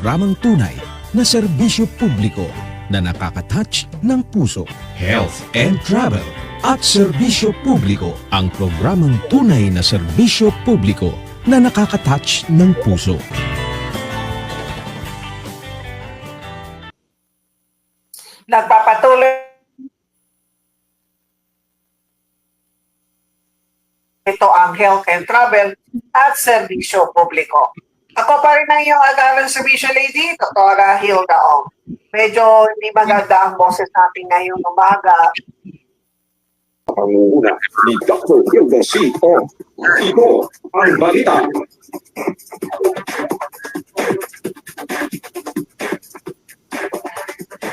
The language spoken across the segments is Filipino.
programang tunay na serbisyo publiko na nakakatouch ng puso. Health and Travel at Serbisyo Publiko ang programang tunay na serbisyo publiko na nakakatouch ng puso. nagpapatuloy ito ang health and travel at serbisyo publiko. Ako pa rin ang iyong agaran serbisyo lady, Dr. Hilda Ong. Medyo hindi maganda ang boses natin ngayong umaga. pangunguna ni Dr. Hilda C. Ong. Ito ang balita.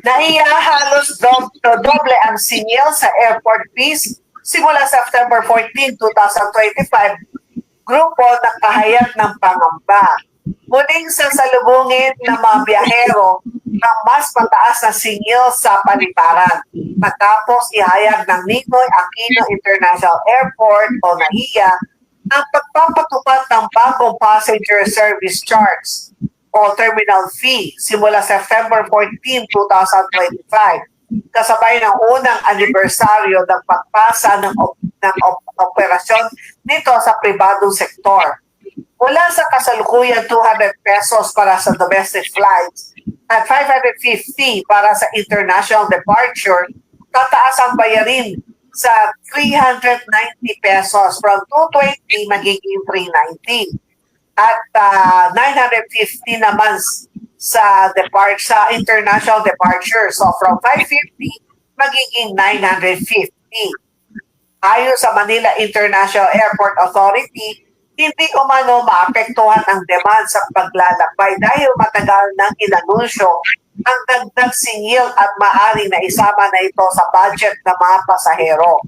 Naiya halos do- doble ang singil sa airport fees simula September 14, 2025. Grupo na kahayag ng pangamba. Muling sasalubungin ng mga biyahero ng mas mataas na singil sa paliparan. Matapos ihayag ng Ninoy Aquino International Airport o NAIA ang pagpapatupad ng bagong passenger service charge o terminal fee simula September 14, 2025 kasabay ng unang anibersaryo ng pagpasa ng, op- ng op- operasyon nito sa pribadong sektor. Mula sa kasalukuyan 200 pesos para sa domestic flights at 550 para sa international departure, tataas ang bayarin sa 390 pesos from 220 magiging 390 at ah, 950 naman sa depart sa international departure. So from 550 magiging 950. Ayon sa Manila International Airport Authority, hindi umano maapektuhan ang demand sa paglalakbay dahil matagal nang inanunsyo ang dagdag singil at maaring na isama na ito sa budget ng mga pasahero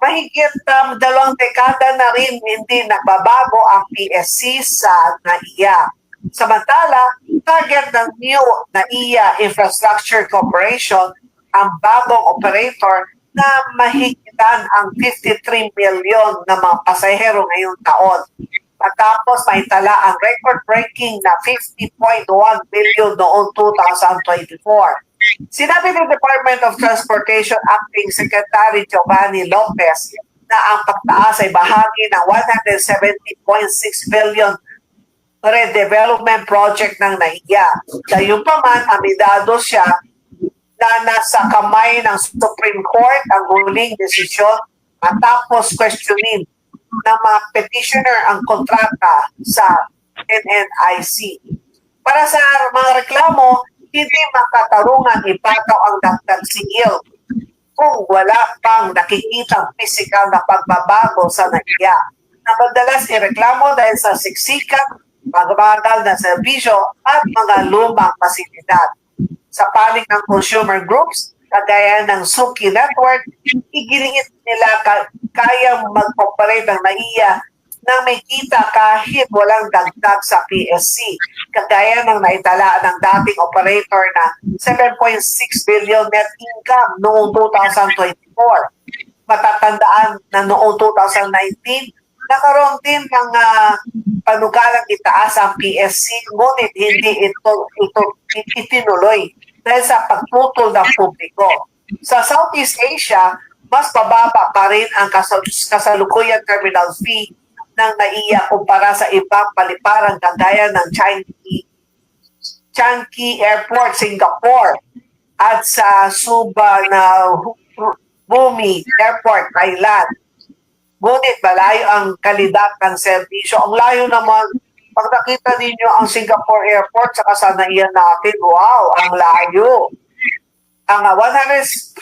mahigit um, dalawang dekada na rin hindi nagbabago ang PSC sa NAIA. Samantala, target ng new NAIA Infrastructure Corporation ang bagong operator na mahigitan ang 53 milyon na mga pasahero ngayong taon. Matapos maitala ang record-breaking na 50.1 billion noong 2024. Sinabi ng Department of Transportation Acting Secretary Giovanni Lopez na ang pagtaas ay bahagi ng 170.6 billion redevelopment project ng NAIA. Gayunpaman, amidado siya na nasa kamay ng Supreme Court ang huling desisyon matapos questionin ng mga petitioner ang kontrata sa NNIC. Para sa mga reklamo, hindi makatarungan ipataw ang dagdag singil kung wala pang nakikitang pisikal na pagbabago sa NAIA na madalas ireklamo dahil sa siksikan, magbagal na serbisyo at mga lumang pasilidad. Sa panig ng consumer groups, kagaya ng Suki Network, iginiit nila ka- kayang mag-operate ng NAIA na may kita kahit walang dagdag sa PSC. Kagaya ng naitala ng dating operator na 7.6 billion net income noong 2024. Matatandaan na noong 2019, nakaroon din ng ah, panukalang itaas ang PSC, ngunit hindi ito, ito itinuloy dahil sa pagtutol ng publiko. Sa Southeast Asia, mas pababa pa rin ang kasal- kasalukuyang terminal fee ng NAIA kumpara sa ibang paliparan kagaya ng Changi, Changi Airport, Singapore at sa Suvarnabhumi Airport, Thailand. Ngunit malayo ang kalidad ng serbisyo. Ang layo naman, pag nakita ninyo ang Singapore Airport sa kasanayan natin, wow, ang layo. Ang ah, 170.6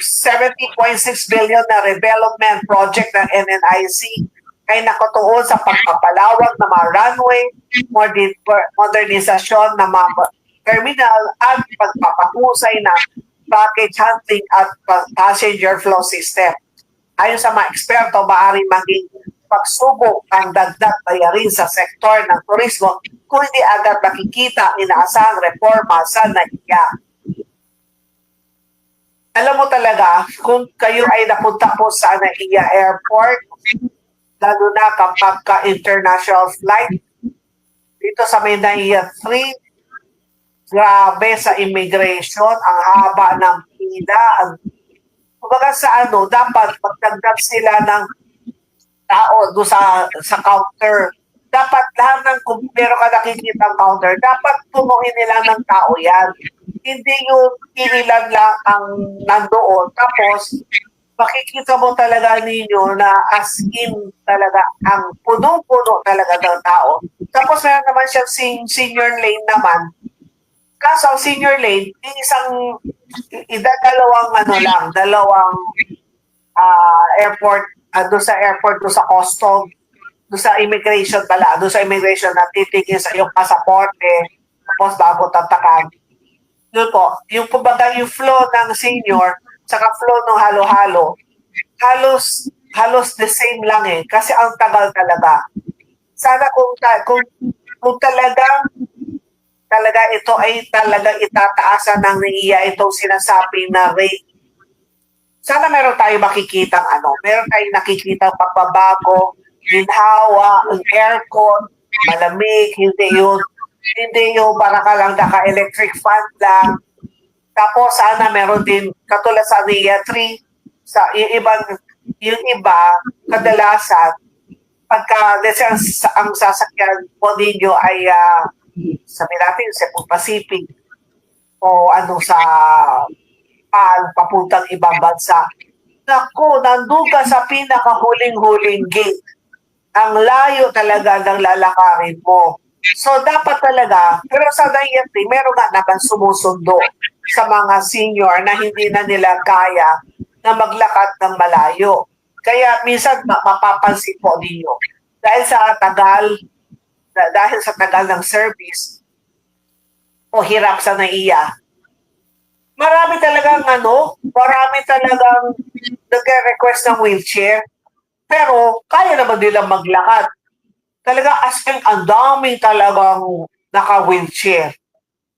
billion na development project ng NNIC ay nakatuon sa pagpapalawak ng mga runway, modern- modernisasyon ng mga terminal at pagpapahusay ng package handling at pa- passenger flow system. Ayon sa mga eksperto, maaari maging pagsubok ang dagdag bayarin sa sektor ng turismo kung hindi agad makikita ang inaasahang reforma sa NAIA. Alam mo talaga, kung kayo ay napunta po sa NAIA Airport, lalo na kapag ka international flight, dito sa may NAIA 3, grabe sa immigration, ang haba ng pila, ang kumbaga sa ano, dapat magdagdag sila ng tao do sa sa counter. Dapat lahat ng kung meron ka nakikita counter, dapat punuin nila ng tao yan. Hindi yung inilan lang ang nandoon. Tapos, makikita mo talaga ninyo na as in talaga ang punong-puno talaga ng tao. Tapos meron naman siyang sen- senior lane naman. Kaso senior lane, isang dalawang ano lang, dalawang ah, airport, uh, doon sa airport, doon sa custom, doon sa immigration pala, doon sa immigration na titigil sa iyong pasaporte, tapos bago tatakan. Yun po, yung kumbaga yung flow ng senior, saka flow ng halo-halo, halos halos the same lang eh kasi ang tagal talaga. Sana kung ta- kung kung talagang talaga ito ay talaga itataasan ng NIA itong sinasabi na rate. Sana meron tayo makikitang ano, meron tayong nakikitang pagbabago, ginhawa, aircon, malamig, hindi yun, hindi yung para ka lang naka-electric fan lang, tapos sana meron din katulad sa NIA 3 sa yung ibang yung iba kadalasan pagka let's say, ang, ang sasakyan po ninyo ay uh, sabi natin sa Pacific o ano sa PAL papuntang ibang bansa. Naku, nandun ka sa pinakahuling-huling gate. Ang layo talaga ng lalakarin mo. So, dapat talaga, pero sa NIAT, meron nga naman sumusundo sa mga senior na hindi na nila kaya na maglakad ng malayo. Kaya minsan ma- mapapansin po ninyo. Dahil sa tagal, dahil sa tagal ng service o hirap sa naiya, marami talagang ano, marami talagang nagre-request ng wheelchair. Pero kaya naman nilang maglakad. Talaga as in, ang daming talagang naka-wheelchair.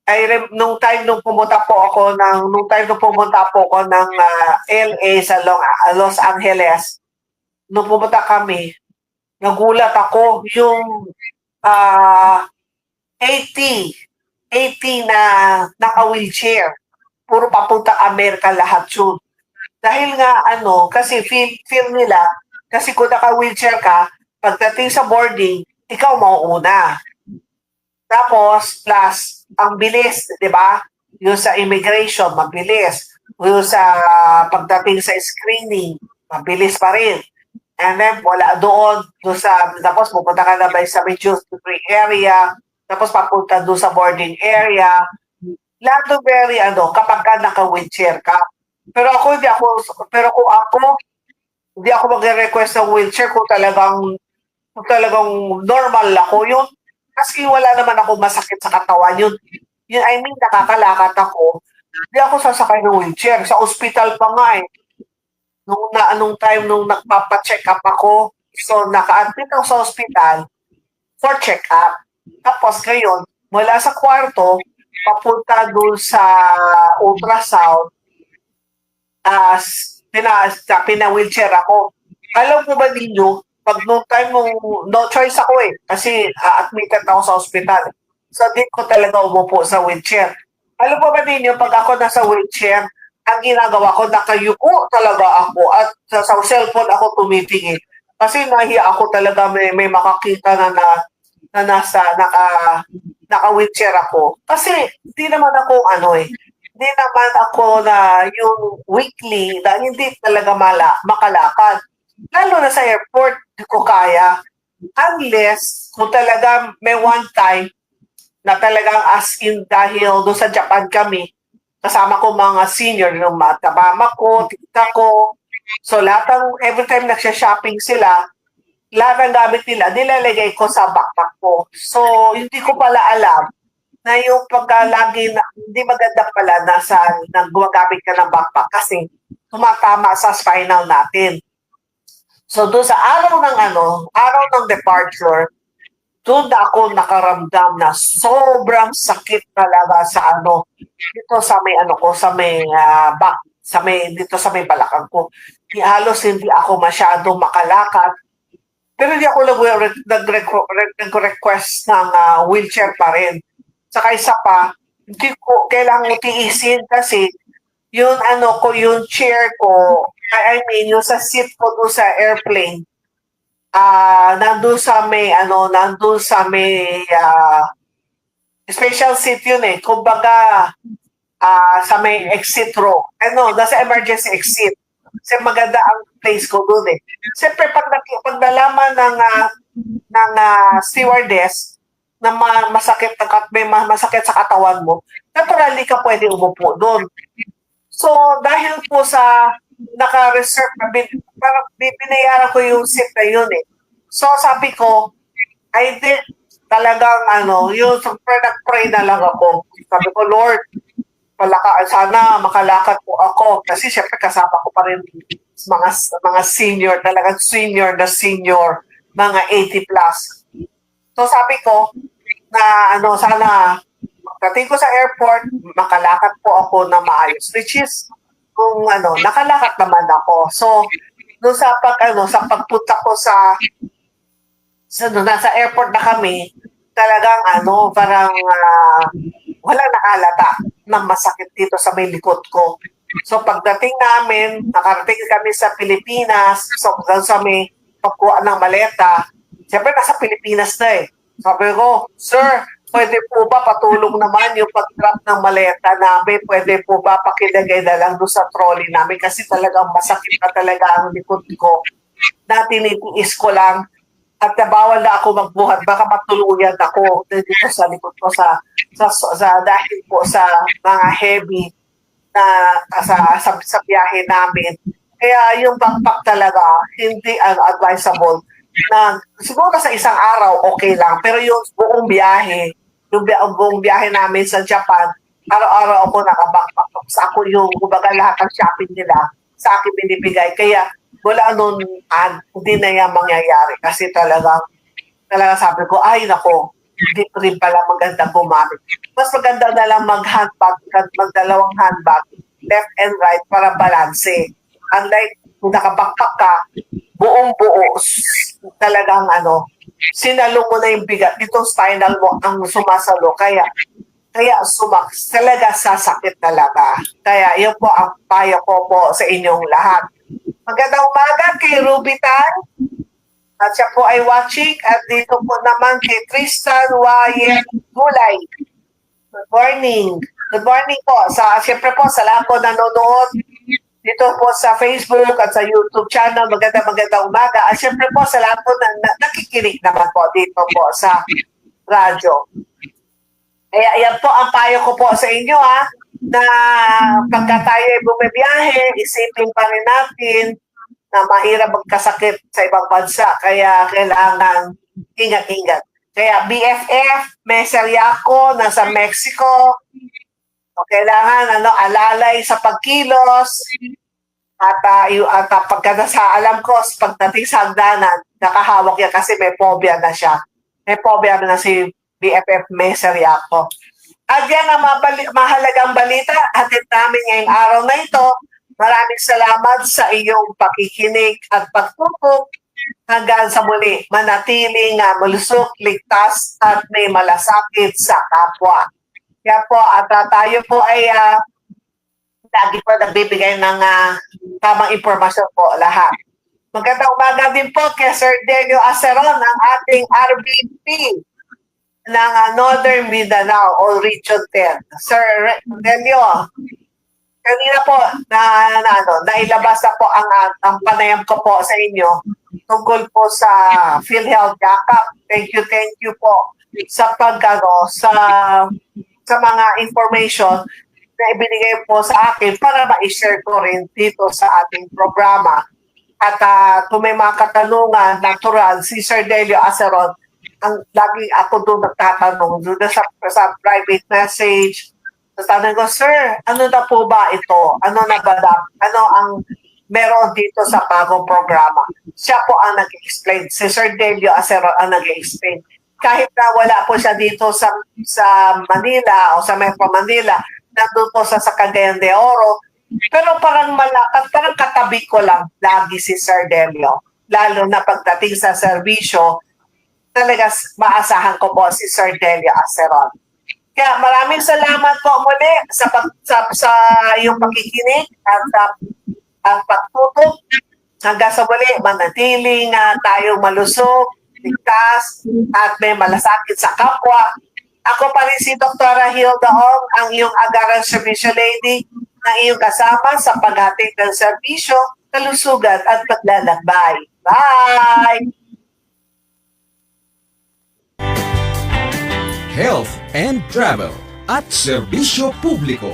ay rem- nung time nung pumunta po ako ng nung time nung pumunta po ako ng ah, LA sa Long, ah, Los Angeles nung pumunta kami nagulat ako yung ah 80 80 na naka-wheelchair puro papunta Amerika lahat yun dahil nga ano kasi feel feel nila kasi kung naka-wheelchair ka pagdating sa boarding ikaw mauuna tapos, plus, ang bilis, di ba? Yung sa immigration, mabilis. Yung sa pagdating sa screening, mabilis pa rin. And then, wala doon. doon sa, tapos, pupunta ka na ba sa duty free area. Tapos, papunta doon sa boarding area. Lahat ng very, ano, kapag ka naka-wheelchair ka. Pero ako, hindi ako, pero kung ako, hindi ako magre-request ng wheelchair kung talagang, kung talagang normal ako. Yung kasi wala naman ako masakit sa katawan. Yun, yun I mean, nakakalakad ako. Hindi ako sasakay ng wheelchair. Sa ospital pa nga eh. Nung na anong time nung nagpapa-check up ako, so naka-admit ako sa ospital for check up. Tapos ngayon, mula sa kwarto, papunta dun sa ultrasound, as pina, sa pina-wheelchair ako. Alam mo ba ninyo, pag nung time nung no choice ako eh kasi uh, admitted ako sa ospital. So di ko talaga umupo sa wheelchair. Alam po ba ninyo pag ako nasa wheelchair, ang ginagawa ko nakayuko talaga ako at sa, sa cellphone ako tumitingin. Kasi nahiya ako talaga may, may makakita na na, na nasa naka naka wheelchair ako. Kasi hindi naman ako ano eh hindi naman ako na yung weekly na hindi talaga mala, makalakad lalo na sa airport, di ko kaya. Unless, kung talaga may one time na talagang as in dahil doon sa Japan kami, kasama ko mga senior, yung mga tabama ko, tita ko. So lahat ng, every time nagsha-shopping sila, lahat ng gamit nila, nilalagay ko sa backpack ko. So, hindi ko pala alam na yung pagka lagi na, hindi maganda pala na sa, na gumagamit ka ng backpack kasi tumatama sa spinal natin. So doon sa araw ng ano, araw ng departure, doon ako nakaramdam na sobrang sakit talaga sa ano, dito sa may ano ko, sa may ah, back, sa may, dito sa may balakang ko. Di, halos hindi ako masyadong makalakad. Pero hindi ako nag- nag- nag-request ng ah, wheelchair pa rin. Saka isa pa, hindi ko kailangan tiisin kasi yung ano ko, yung chair ko, I mean, yung sa seat ko doon sa airplane, ah nandun sa may, ano, nandun sa may, ah, special seat yun eh. Kumbaga, ah sa may exit row. Ano, nasa emergency exit. Kasi maganda ang place ko doon eh. Siyempre, pag, pag nalaman ng, ah, ng ah, stewardess na ma- masakit, ang kat- may ma- masakit sa katawan mo, naturally ka pwede umupo doon. So, dahil po sa naka-reserve, na bin- parang bin- binayaran ko yung seat na yun eh. So, sabi ko, I did talagang ano, yung super nag-pray na lang ako. Sabi ko, Lord, palaka, sana makalakad po ako. Kasi syempre kasama ko pa rin mga, mga senior, talagang senior na senior, mga 80 plus. So sabi ko, na ano, sana pagdating ko sa airport, makalakad po ako na maayos. Which is, kung ano, nakalakad naman ako. So, doon sa pag, ano, sa pagpunta ko sa sa no, nasa airport na kami, talagang ano, parang ah, walang nakalata na masakit dito sa may likod ko. So pagdating namin, nakarating kami sa Pilipinas, so sa may pagkuha ng maleta, siyempre nasa Pilipinas na eh. Sabi ko, Sir, pwede po ba patulong naman yung pag-drop ng maleta namin? Pwede po ba pakilagay na lang doon sa trolley namin? Kasi talagang masakit na talaga ang likod ko na tinitiis ko lang at nabawal na ako magbuhat baka matuluyan ako dito sa likod ko sa sa, sa dahil po sa mga heavy na sa, sa, sa biyahe namin. Kaya yung backpack talaga hindi ano, advisable na siguro sa isang araw okay lang. Pero yung buong biyahe yung buong biyahe namin sa Japan araw-araw ako naka-backpack. Sa ako yung kumbaga lahat ng shopping nila sa akin binibigay. Kaya wala nun an hindi na yan mangyayari. Kasi talagang talaga sabi ko ay nako hindi ko rin pala maganda gumamit mas maganda na lang mag-handbag magdalawang handbag left and right para balanse. Unlike kung nakabackpack ka buong buo s- talagang ano sinalo mo na yung bigat itong spinal mo ang sumasalo kaya kaya sumak talaga sasakit talaga kaya yun po ang payo ko po sa inyong lahat Magandang umaga kay Ruby Tan. At siya po ay watching. At dito po naman kay Tristan Wyatt Gulay. Good morning. Good morning po. Sa, siyempre po sa lahat po nanonood dito po sa Facebook at sa YouTube channel. Magandang magandang umaga. At siyempre po sa lahat po na, na nakikinig naman po dito po sa radyo. Kaya yan po ang payo ko po sa inyo ha, na pagka tayo ay bumibiyahe, isipin pa rin natin na mahirap magkasakit sa ibang bansa. Kaya kailangan ingat-ingat. Kaya BFF, Meser Yaco, nasa Mexico, o kailangan ano, alalay sa pagkilos, at, uh, at uh, pagka nasa alam ko, pagdating sa hagdanan, nakahawak yan kasi may phobia na siya. May phobia na si BFF Meser Yaco. At yan ang mabali- mahalagang balita. Hatid namin ngayong araw na ito. Maraming salamat sa iyong pakikinig at pagtutok. Hanggang sa muli, manatiling uh, malusok, ligtas at may malasakit sa kapwa. Kaya po, at uh, tayo po ay uh, lagi po nagbibigay ng uh, tamang impormasyon po lahat. Magandang umaga din po kay Sir Delio Aceron, ang ating RBP ng uh, Northern Mindanao o Region 10. Sir Delio, kanina po na, na ano, nailabas na po ang, ang panayam ko po sa inyo tungkol po sa PhilHealth Yakap. Thank you, thank you po sa pagkano sa sa mga information na ibinigay po sa akin para ma-share ko rin dito sa ating programa. At uh, kung may mga katanungan, natural, si Sir Delio Aceron, ang lagi ako doon nagtatanong doon sa, sa private message. Tapos tanong ko, Sir, ano na po ba ito? Ano na ba da, ano ang meron dito sa bagong programa? Siya po ang nag-explain. Si Sir Delio Aceron ang nag-explain. Kahit na wala po siya dito sa sa Manila o sa Metro Manila, nandun po sa, Cagayan de Oro, pero parang malakas, parang katabi ko lang lagi si Sir Delio. Lalo na pagdating sa serbisyo, talaga maasahan ko po si Sir Delia Aceron. Kaya maraming salamat po muli sa pag, sa, sa iyong pakikinig at uh, at pagtutok. Hanggang sa muli, manatiling uh, tayo malusog, ligtas, at may malasakit sa kapwa. Ako pa rin si Dr. Hilda Ong, ang iyong agarang servisyo lady na iyong kasama sa paghatid ng serbisyo, kalusugan at paglalakbay. Bye! Health and Travel at Serbisyo Publiko.